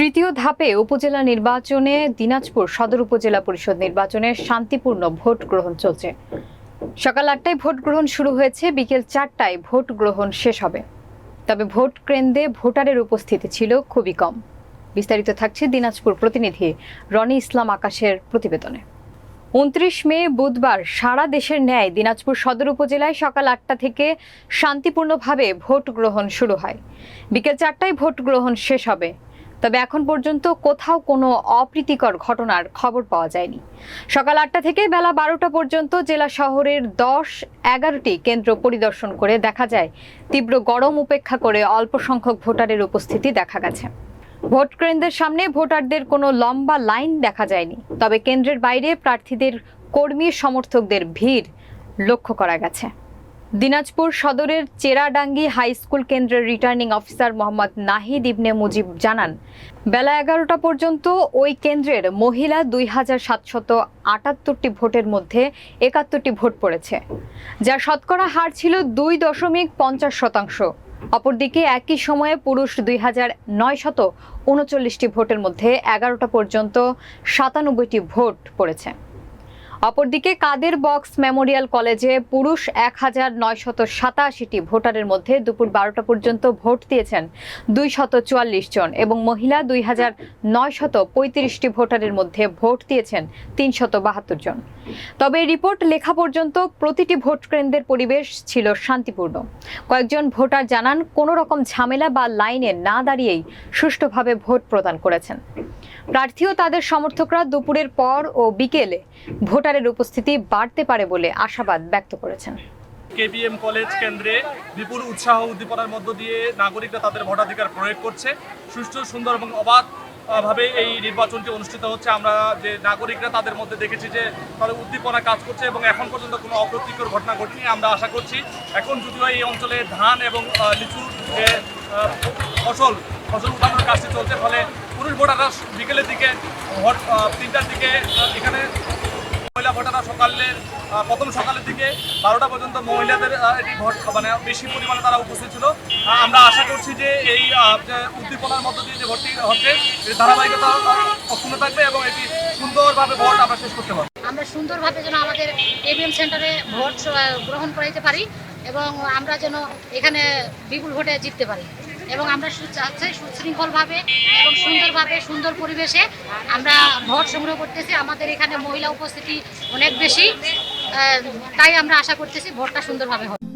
তৃতীয় ধাপে উপজেলা নির্বাচনে দিনাজপুর সদর উপজেলা পরিষদ নির্বাচনে শান্তিপূর্ণ ভোট গ্রহণ চলছে। সকাল আটটায় ভোট গ্রহণ শুরু হয়েছে, বিকেল চারটায় ভোট গ্রহণ শেষ হবে। তবে ভোট কেন্দ্রে ভোটারের উপস্থিতি ছিল খুবই কম। বিস্তারিত থাকছে দিনাজপুর প্রতিনিধি রনি ইসলাম আকাশের প্রতিবেদনে। উনত্রিশ মে বুধবার সারা দেশের ন্যায় দিনাজপুর সদর উপজেলায় সকাল আটটা থেকে শান্তিপূর্ণভাবে ভোট গ্রহণ শুরু হয়। বিকেল চারটায় ভোট গ্রহণ শেষ হবে। তবে এখন পর্যন্ত কোথাও কোনো অপ্রীতিকর ঘটনার খবর পাওয়া যায়নি। সকাল আটটা থেকে বেলা বারোটা পর্যন্ত জেলা শহরের দশ এগারোটি কেন্দ্র পরিদর্শন করে দেখা যায়, তীব্র গরম উপেক্ষা করে অল্প সংখ্যক ভোটারের উপস্থিতি দেখা গেছে। ভোট কেন্দ্রের সামনে ভোটারদের কোনো লম্বা লাইন দেখা যায়নি, তবে কেন্দ্রের বাইরে প্রার্থীদের, কর্মী সমর্থকদের ভিড় লক্ষ্য করা গেছে। দিনাজপুর সদরের চেরাডাঙ্গি হাই স্কুল কেন্দ্রের রিটার্নিং অফিসার মোহাম্মদ নাহিদ ইবনে মুজিব জানান, বেলা এগারোটা পর্যন্ত ওই কেন্দ্রের মহিলা দুই হাজার সাতশত আটাত্তরটি ভোটের মধ্যে একাত্তরটি ভোট পড়েছে যার শতকরা হার ছিল দুই দশমিক পঞ্চাশ শতাংশ। অপরদিকে একই সময়ে পুরুষ দুই হাজার নয়শত উনচল্লিশটি ভোটের মধ্যে এগারোটা পর্যন্ত সাতানব্বইটি ভোট পড়েছে। অপরদিকে কাদের বক্স মেমোরিয়াল কলেজে পুরুষ এক হাজার নয়শত সাতাশিটি ভোটারের মধ্যে দুপুর বারোটা পর্যন্ত ভোট দিয়েছেন দুই শত চুয়াল্লিশ জন এবং মহিলা দুই হাজার নয়শত পঁয়ত্রিশটি ভোটারের মধ্যে ভোট দিয়েছেন তিনশত বাহাত্তর জন। তবে রিপোর্ট লেখা পর্যন্ত প্রতিটি ভোট কেন্দ্রের পরিবেশ ছিল শান্তিপূর্ণ। কয়েকজন ভোটার জানান, কোনো রকম ঝামেলা বা লাইনে না দাঁড়িয়েই সুষ্ঠুভাবে ভোট প্রদান করেছেন। প্রার্থী ও তাদের সমর্থকরা দুপুরের পর ও বিকেলে ভোটারের উপস্থিতি বাড়তে পারে বলে আশাবাদ ব্যক্ত করেছেন। কেবিএম কলেজ কেন্দ্রে বিপুল উৎসাহ উদ্দীপনার মধ্য দিয়ে নাগরিকরা তাদের ভোটাধিকার প্রয়োগ করছে। সুষ্ঠু সুন্দর এবং অবাধ ভাবে এই নির্বাচনটি অনুষ্ঠিত হচ্ছে। আমরা যে নাগরিকরা তাদের মধ্যে দেখেছি যে তাদের উদ্দীপনা কাজ করছে এবং এখন পর্যন্ত কোনো অপ্রীতিকর ঘটনা ঘটেনি আমরা আশা করছি। এখন যদিও এই অঞ্চলে ধান এবং আহ, লিচু যে ফসল ফসল উঠানোর কাজটি চলছে ফলে পুরুষ ভোটাররা বিকেলের দিকে তিনটার দিকে এখানে মহিলা ভোটাররা সকালের প্রথম সকালের দিকে বারোটা পর্যন্ত মহিলাদের এটি ভোট মানে বেশি পরিমাণে তারা উপস্থিত ছিল। আমরা আশা করছি যে এই উদ্দীপনার মধ্য দিয়ে যে ভোটটি হচ্ছে ধারাবাহিকতা অক্ষুণ্ণ থাকবে এবং এটি সুন্দরভাবে ভোট আমরা শেষ করতে পারব। আমরা সুন্দরভাবে যেন আমাদের এভিএম সেন্টারে ভোট গ্রহণ করাইতে পারি এবং আমরা যেন এখানে বিপুল ভোটে জিততে পারি। এবং আমরা চাচ্ছি সুশৃঙ্খলভাবে এবং সুন্দরভাবে সুন্দর পরিবেশে আমরা ভোট সংগ্রহ করতেছি। আমাদের এখানে মহিলা উপস্থিতি অনেক বেশি। তাই আমরা আশা করতেছি ভোটটা সুন্দরভাবে হবে।